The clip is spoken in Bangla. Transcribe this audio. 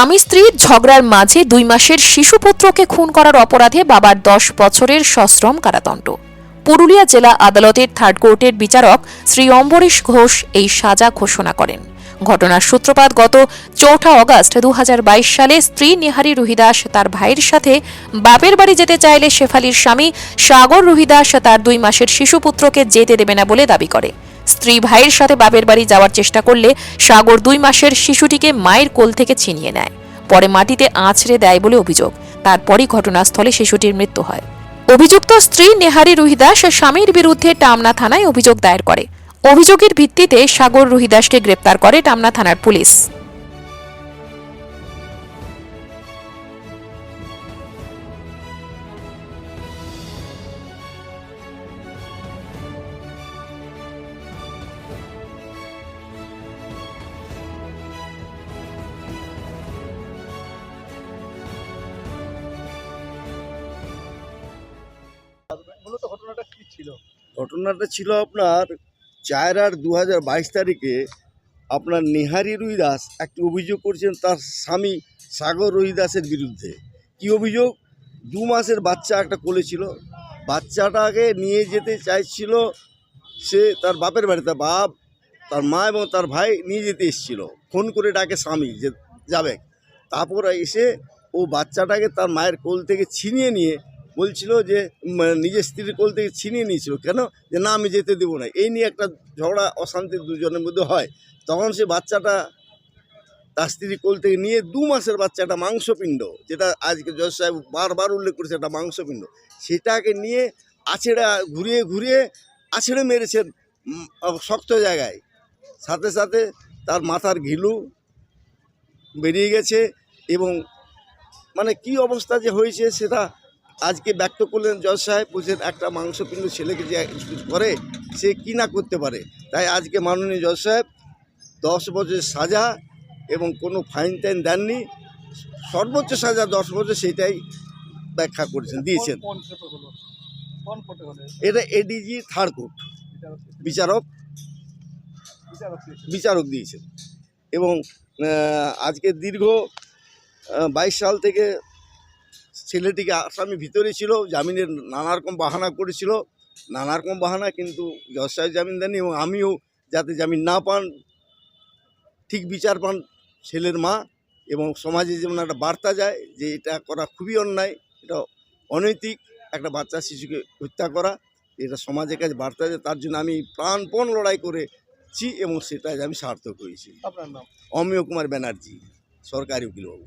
স্বামী স্ত্রীর ঝগড়ার মাঝে দুই মাসের শিশুপুত্রকে খুন করার অপরাধে বাবার দশ বছরের সশ্রম কারাদণ্ড। পুরুলিয়া জেলা আদালতের থার্ড কোর্টের বিচারক শ্রী অম্বরীশ ঘোষ এই সাজা ঘোষণা করেন। ঘটনার সূত্রপাত গত চৌঠা অগস্ট দু সালে স্ত্রী নিহারি রুহিদাস তার ভাইয়ের সাথে বাপের বাড়ি যেতে চাইলে শেফালির স্বামী সাগর রুহিদাস তার দুই মাসের শিশুপুত্রকে যেতে দেবে না বলে দাবি করে। স্ত্রী ভাইয়ের সাথে বাপের বাড়ি যাওয়ার চেষ্টা করলে সাগর দুই মাসের শিশুটিকে মায়ের কোল থেকে ছিনিয়ে নেয়। পরে মাটিতে আছড়ে দেয় বলে অভিযোগ। তারপরই ঘটনাস্থলে শিশুটির মৃত্যু হয়। অভিযুক্ত স্ত্রী নেহারি রুহিদাস স্বামীর বিরুদ্ধে টামনা থানায় অভিযোগ দায়ের করে। অভিযোগের ভিত্তিতে সাগর রুহিদাসকে গ্রেপ্তার করে টামনা থানার পুলিশ। ছিল? ঘটনাটা ছিল আপনার চার আর দু হাজার বাইশ তারিখে আপনার নেহারি রুইদাস একটি অভিযোগ করছেন তার স্বামী সাগর রুইদাসের বিরুদ্ধে। কি অভিযোগ? দু মাসের বাচ্চা একটা কোলে ছিল। বাচ্চাটাকে নিয়ে যেতে চাইছিল, সে তার বাপের বাড়িতে বাপ, তার মা এবং তার ভাই নিয়ে যেতে এসেছিল। ফোন করে ডাকে স্বামী যে যাবে। তারপর এসে ও বাচ্চাটাকে তার মায়ের কোল থেকে ছিনিয়ে নিয়ে বলছিল যে নিজের স্ত্রীর কোল থেকে ছিনিয়ে নিয়েছিল। কেন? যে, না, আমি যেতে দেবো না। এই নিয়ে একটা ঝগড়া, অশান্তি দুজনের মধ্যে হয়। তখন সে বাচ্চাটা তার স্ত্রীর কোল থেকে নিয়ে দু মাসের বাচ্চা একটা মাংসপিণ্ড, যেটা আজকে জজ সাহেব বারবার উল্লেখ করেছে, একটা মাংসপিণ্ড। সেটাকে নিয়ে আছেড়ে, ঘুরিয়ে ঘুরিয়ে আছেড়ে মেরেছেন শক্ত জায়গায়। সাথে সাথে তার মাথার ঘিলু বেরিয়ে গেছে এবং মানে কি অবস্থা যে হয়েছে সেটা আজকে ব্যক্ত করলেন জজ সাহেব বলছেন একটা মাংস মাংসপিণ্ড ছেলেকে যে করে সে কি না করতে পারে? তাই আজকে মাননীয় জজ সাহেব দশ বছরের সাজা এবং কোনো ফাইন টাইন দেননি। সর্বোচ্চ সাজা দশ বছর সেটাই ব্যাখ্যা করেছেন দিয়েছেন। এটা এডিজি থার্ড কোর্ট বিচারক বিচারক। দিয়েছেন। এবং আজকে দীর্ঘ বাইশ সাল থেকে ছেলেটিকে আসামি ভিতরে ছিল জামিনের নানা রকম বাহানা করেছিল নানা রকম বাহানা কিন্তু জজ সাহেব জামিন দেননি এবং আমিও যাতে জামিন না পান ঠিক বিচার পান ছেলের মা এবং সমাজে যেমন একটা বার্তা যায় যে এটা করা খুবই অন্যায় এটা অনৈতিক একটা বাচ্চা শিশুকে হত্যা করা এটা সমাজের কাছে বার্তা যায় তার জন্য আমি প্রাণপণ লড়াই করেছি এবং সেটা আমি সার্থক হয়েছি। আপনার নাম? অমিয় কুমার ব্যানার্জি সরকারি উকিলবাবু।